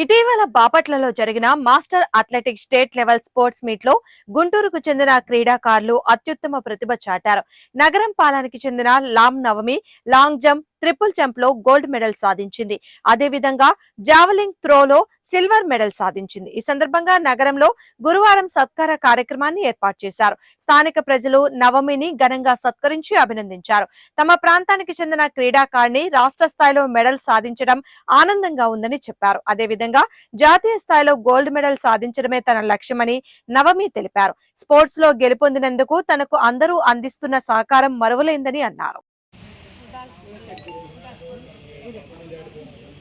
ఇటీవల బాపట్లలో జరిగిన master athletic state level sports మీట్లో గుంటూరుకు చెందిన క్రీడాకారులు అత్యుత్తమ ప్రతిభ చాటారు. నగరం పాలనకి చెందిన లామ్ నవమి లాంగ్ జంప్ ట్రిపుల్ జంప్లో గోల్డ్ మెడల్ సాధించింది. అదేవిధంగా జావలింగ్ త్రోలో సిల్వర్ మెడల్ సాధించింది. ఈ సందర్భంగా నగరంలో గురువారం సత్కార కార్యక్రమాన్ని ఏర్పాటు చేశారు. స్థానిక ప్రజలు నవమిని ఘనంగా సత్కరించి అభినందించారు. తమ ప్రాంతానికి చెందిన క్రీడాకారిణి రాష్ట్ర స్థాయిలో మెడల్ సాధించడం ఆనందంగా ఉందని చెప్పారు. అదేవిధంగా జాతీయ స్థాయిలో గోల్డ్ మెడల్ సాధించడమే తన లక్ష్యమని నవమి తెలిపారు. స్పోర్ట్స్లో గెలుపొందినందుకు తనకు అందరూ అందిస్తున్న సహకారం మరువలేందని అన్నారు.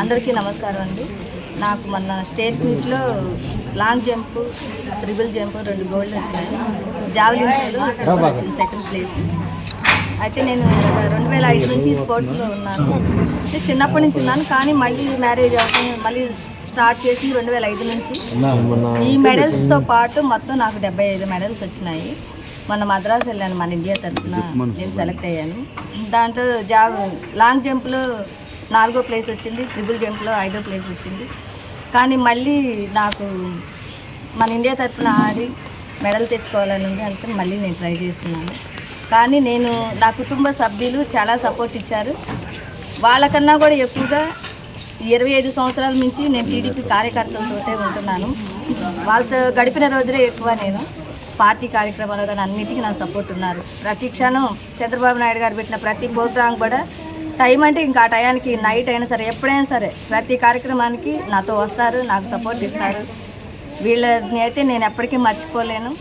అందరికీ నమస్కారం అండి. నాకు మొన్న స్టేట్ మీట్లో లాంగ్ జంప్ ట్రిపుల్ జంప్ రెండు గోల్డ్ వచ్చినాయి. జావలిన్ త్రోలో వచ్చింది సెకండ్ ప్లేస్ అయితే నేను రెండు వేల ఐదు నుంచి స్పోర్ట్స్లో ఉన్నాను. అంటే చిన్నప్పటి నుంచి ఉన్నాను కానీ మళ్ళీ మ్యారేజ్ అవుతుంది మళ్ళీ స్టార్ట్ చేసి రెండు వేల ఐదు నుంచి. ఈ మెడల్స్తో పాటు మొత్తం నాకు డెబ్బై ఐదు మెడల్స్ వచ్చినాయి. మొన్న మద్రాసు వెళ్ళాను మన ఇండియా తరఫున నేను సెలెక్ట్ అయ్యాను. దాంట్లో జా లాంగ్ జంప్లో నాలుగో ప్లేస్ వచ్చింది ట్రిపుల్ జంప్లో ఐదో ప్లేస్ వచ్చింది. కానీ మళ్ళీ నాకు మన ఇండియా తరఫున ఆడి మెడల్ తెచ్చుకోవాలని ఉంది అంటే మళ్ళీ నేను ట్రై చేస్తున్నాను. కానీ నేను నా కుటుంబ సభ్యులు చాలా సపోర్ట్ ఇచ్చారు. వాళ్ళకన్నా కూడా ఎక్కువగా ఇరవై ఐదు సంవత్సరాల నుంచి నేను టీడీపీ కార్యకర్తలతోటే ఉంటున్నాను. వాళ్ళతో గడిపిన రోజులే ఎక్కువ నేను. పార్టీ కార్యక్రమాలు కానీ అన్నిటికీ నా సపోర్ట్ ఉన్నారు. ప్రతి క్షణం చంద్రబాబు నాయుడు గారు పెట్టిన ప్రతి ప్రోగ్రాం కూడా టైం అంటే ఇంకా ఆ టయానికి నైట్ అయినా సరే ఎప్పుడైనా సరే ప్రతి కార్యక్రమానికి నాతో వస్తారు నాకు సపోర్ట్ ఇస్తారు. వీళ్ళని అయితే నేను ఎప్పటికీ మర్చిపోలేను.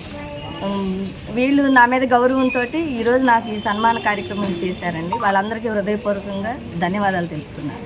వీళ్ళు నా మీద గౌరవంతో ఈరోజు నాకు ఈ సన్మాన కార్యక్రమం చేశారండి. వాళ్ళందరికీ హృదయపూర్వకంగా ధన్యవాదాలు తెలుపుతున్నాను.